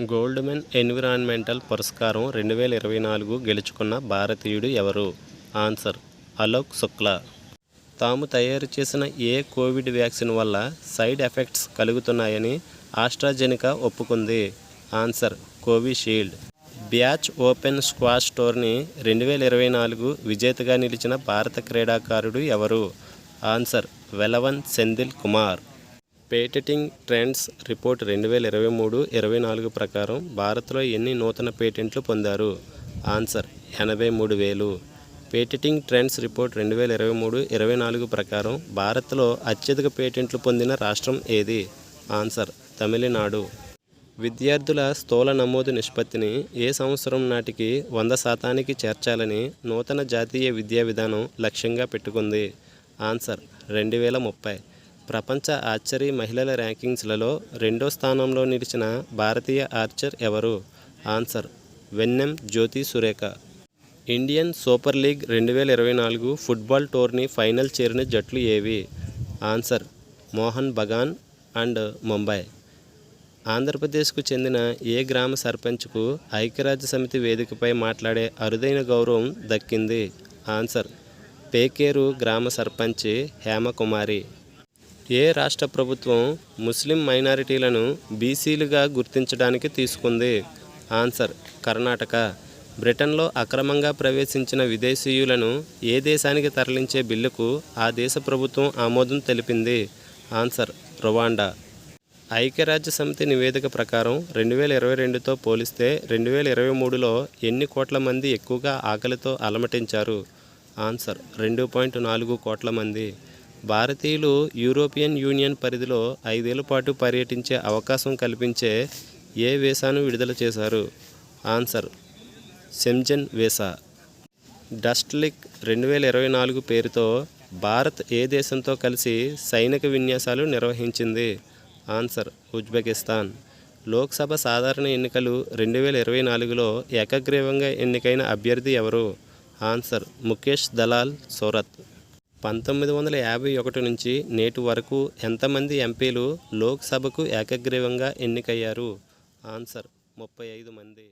Goldman environmental పురస్కారం రెండు వేల ఇరవై నాలుగు గెలుచుకున్న భారతీయుడు ఎవరు? ఆన్సర్ అలోక్ శుక్లా. తాము తయారు చేసిన ఏ కోవిడ్ వ్యాక్సిన్ వల్ల సైడ్ ఎఫెక్ట్స్ కలుగుతున్నాయని ఆస్ట్రాజెనికా ఒప్పుకుంది. Answer Covishield. బ్యాచ్ ఓపెన్ స్క్వాష్ టోర్ని రెండు వేల ఇరవై నాలుగు విజేతగా నిలిచిన భారత క్రీడాకారుడు ఎవరు? Answer Velavan Senthil Kumar. Patenting trends report రెండు వేల ఇరవై మూడు ఇరవై నాలుగు ప్రకారం భారత్లో ఎన్ని నూతన పేటెంట్లు పొందారు? ఆన్సర్ ఎనభై మూడు వేలు. పేటెంటింగ్ ట్రెండ్స్ రిపోర్ట్ రెండు వేల ఇరవై మూడు ఇరవై నాలుగు ప్రకారం భారత్లో అత్యధిక పేటెంట్లు పొందిన రాష్ట్రం ఏది? ఆన్సర్ తమిళనాడు. విద్యార్థుల స్థూల నమోదు నిష్పత్తిని ఏ సంవత్సరం నాటికి వంద శాతానికి చేర్చాలని నూతన జాతీయ విద్యా విధానం లక్ష్యంగా పెట్టుకుంది? ఆన్సర్ రెండు వేల ముప్పై. ప్రపంచ ఆర్చరీ మహిళల ర్యాంకింగ్స్లలో రెండో స్థానంలో నిలిచిన భారతీయ ఆర్చర్ ఎవరు? Answer Vennam Jyothi Surekha. Indian Super League రెండు వేల ఇరవై నాలుగు ఫుట్బాల్ టోర్నీ ఫైనల్ చేరిన జట్లు ఏవి? Answer Mohun Bagan and Mumbai. ఆంధ్రప్రదేశ్కు చెందిన ఏ గ్రామ సర్పంచ్కు ఐక్యరాజ్య సమితి వేదికపై మాట్లాడే అరుదైన గౌరవం దక్కింది? ఆన్సర్ పేకేరు గ్రామ సర్పంచ్ హేమకుమారి. ఏ రాష్ట్ర ప్రభుత్వం ముస్లిం మైనారిటీలను బీసీలుగా గుర్తించడానికి తీసుకుంది? ఆన్సర్ కర్ణాటక. బ్రిటన్లో అక్రమంగా ప్రవేశించిన విదేశీయులను ఏ దేశానికి తరలించే బిల్లుకు ఆ దేశ ప్రభుత్వం ఆమోదం తెలిపింది? Answer Rwanda. ఐక్యరాజ్య సమితి నివేదిక ప్రకారం రెండు వేల ఇరవై రెండుతో పోలిస్తే రెండు వేల ఇరవై మూడులో ఎన్ని కోట్ల మంది ఎక్కువగా ఆకలితో అలమటించారు? ఆన్సర్ రెండు పాయింట్ నాలుగు కోట్ల మంది. భారతీయులు యూరోపియన్ యూనియన్ పరిధిలో ఐదేళ్ళ పాటు పర్యటించే అవకాశం కల్పించే ఏ వీసాను విడుదల చేశారు? ఆన్సర్ సెంజన్ వీసా. డస్ట్లిక్ రెండు వేల ఇరవై నాలుగు పేరుతో భారత్ ఏ దేశంతో కలిసి సైనిక విన్యాసాలు నిర్వహించింది? Answer Uzbekistan. లోక్సభ సాధారణ ఎన్నికలు రెండు వేల ఇరవై నాలుగులో ఏకగ్రీవంగా ఎన్నికైన అభ్యర్థి ఎవరు? ఆన్సర్ ముఖేష్ దలాల్ సూరత్. పంతొమ్మిది వందల యాభై ఒకటి నుంచి నేటి వరకు ఎంతమంది ఎంపీలు లోక్సభకు ఏకగ్రీవంగా ఎన్నికయ్యారు? ఆన్సర్ ముప్పై ఐదు మంది.